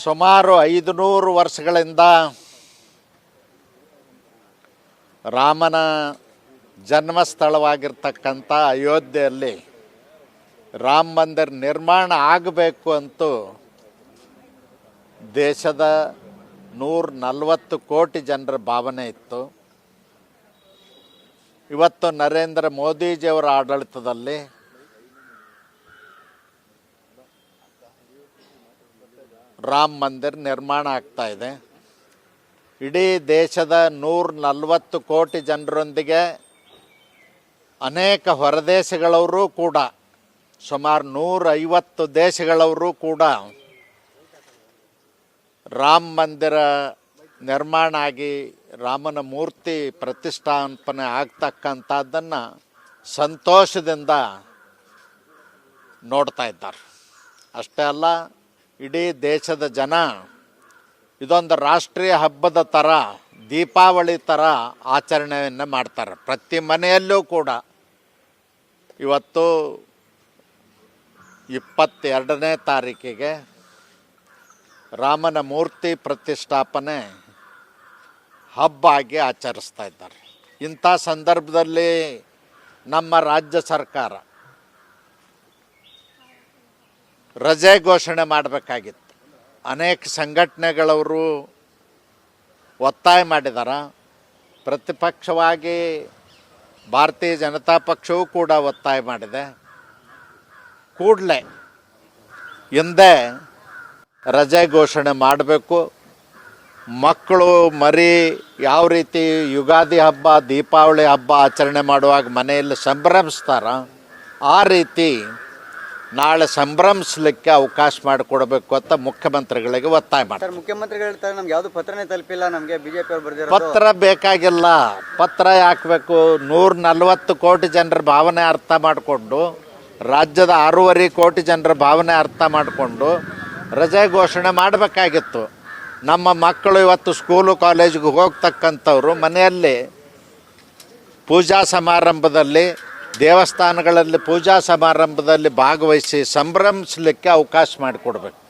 ಸುಮಾರು ಐದು ನೂರು ವರ್ಷಗಳಿಂದ ರಾಮನ ಜನ್ಮಸ್ಥಳವಾಗಿರ್ತಕ್ಕಂಥ ಅಯೋಧ್ಯೆಯಲ್ಲಿ ರಾಮ ಮಂದಿರ ನಿರ್ಮಾಣ ಆಗಬೇಕು ಅಂತೂ ದೇಶದ ನೂರ ನಲವತ್ತು ಕೋಟಿ ಜನರ ಭಾವನೆ ಇತ್ತು. ಇವತ್ತು ನರೇಂದ್ರ ಮೋದಿಜಿಯವರ ಆಡಳಿತದಲ್ಲಿ ರಾಮ ಮಂದಿರ್ ನಿರ್ಮಾಣ ಆಗ್ತಾ ಇದೆ. ಇಡೀ ದೇಶದ ನೂರ ನಲವತ್ತು ಕೋಟಿ ಜನರೊಂದಿಗೆ ಅನೇಕ ಹೊರದೇಶಗಳವರು ಕೂಡ, ಸುಮಾರು ನೂರ ಐವತ್ತು ದೇಶಗಳವರು ಕೂಡ ರಾಮ ಮಂದಿರ ನಿರ್ಮಾಣ ಆಗಿ ರಾಮನ ಮೂರ್ತಿ ಪ್ರತಿಷ್ಠಾಪನೆ ಆಗ್ತಕ್ಕಂಥದ್ದನ್ನು ಸಂತೋಷದಿಂದ ನೋಡ್ತಾ ಇದ್ದಾರೆ. ಅಷ್ಟೇ ಅಲ್ಲ ಇಡೀ ದೇಶದ ಜನ ಇದೊಂದು ರಾಷ್ಟ್ರೀಯ ಹಬ್ಬದ ಥರ ದೀಪಾವಳಿ ಥರ ಆಚರಣೆಯನ್ನು ಮಾಡ್ತಾರೆ. ಪ್ರತಿ ಮನೆಯಲ್ಲೂ ಕೂಡ ಇವತ್ತು ಇಪ್ಪತ್ತೆರಡನೇ ತಾರೀಕಿಗೆ ರಾಮನ ಮೂರ್ತಿ ಪ್ರತಿಷ್ಠಾಪನೆ ಹಬ್ಬ ಆಗಿ ಆಚರಿಸ್ತಾ ಇದ್ದಾರೆ. ಇಂಥ ಸಂದರ್ಭದಲ್ಲಿ ನಮ್ಮ ರಾಜ್ಯ ಸರ್ಕಾರ ರಜೆ ಘೋಷಣೆ ಮಾಡಬೇಕಾಗಿತ್ತು. ಅನೇಕ ಸಂಘಟನೆಗಳವರು ಒತ್ತಾಯ ಮಾಡಿದ್ದಾರೆ ಪ್ರತಿಪಕ್ಷವಾಗಿ ಭಾರತೀಯ ಜನತಾ ಪಕ್ಷವೂ ಕೂಡ ಒತ್ತಾಯ ಮಾಡಿದೆ. ಕೂಡಲೇ ಹಿಂದೆ ರಜೆ ಘೋಷಣೆ ಮಾಡಬೇಕು. ಮಕ್ಕಳು ಮರಿ ಯಾವ ರೀತಿ ಯುಗಾದಿ ಹಬ್ಬ, ದೀಪಾವಳಿ ಹಬ್ಬ ಆಚರಣೆ ಮಾಡುವಾಗ ಮನೆಯಲ್ಲಿ ಸಂಭ್ರಮಿಸ್ತಾರ, ಆ ರೀತಿ ನಾಳೆ ಸಂಭ್ರಮಿಸ್ಲಿಕ್ಕೆ ಅವಕಾಶ ಮಾಡಿಕೊಡಬೇಕು ಅಂತ ಮುಖ್ಯಮಂತ್ರಿಗಳಿಗೆ ಒತ್ತಾಯ ಮಾಡ್ತಾರೆ ಸರ್ ಮುಖ್ಯಮಂತ್ರಿಗಳು ಹೇಳ್ತಾರೆ ನಮ್ಗೆ ಯಾವ್ದು ಪತ್ರನೇ ತಲುಪಿಲ್ಲ ನಮಗೆ ಬಿಜೆಪಿ ಅವ್ರು ಬರ್ದಿರೋ ಪತ್ರ ಬೇಕಾಗಿಲ್ಲ. ಪತ್ರ ಯಾಕಬೇಕು? ನೂರ ನಲ್ವತ್ತು ಕೋಟಿ ಜನರ ಭಾವನೆ ಅರ್ಥ ಮಾಡಿಕೊಂಡು ರಾಜ್ಯದ ಆರೂವರೆ ಕೋಟಿ ಜನರ ಭಾವನೆ ಅರ್ಥ ಮಾಡಿಕೊಂಡು ರಜೆ ಘೋಷಣೆ ಮಾಡಬೇಕಾಗಿತ್ತು. ನಮ್ಮ ಮಕ್ಕಳು ಇವತ್ತು ಸ್ಕೂಲು ಕಾಲೇಜಿಗೆ ಹೋಗ್ತಕ್ಕಂಥವ್ರು ಮನೆಯಲ್ಲಿ ಪೂಜಾ ಸಮಾರಂಭದಲ್ಲಿ ದೇವಸ್ಥಾನಗಳಲ್ಲಿ ಪೂಜಾ ಸಮಾರಂಭದಲ್ಲಿ ಭಾಗವಹಿಸಿ ಸಂಭ್ರಮಿಸಲಿಕ್ಕೆ ಅವಕಾಶ ಮಾಡಿಕೊಡ್ಬೇಕು.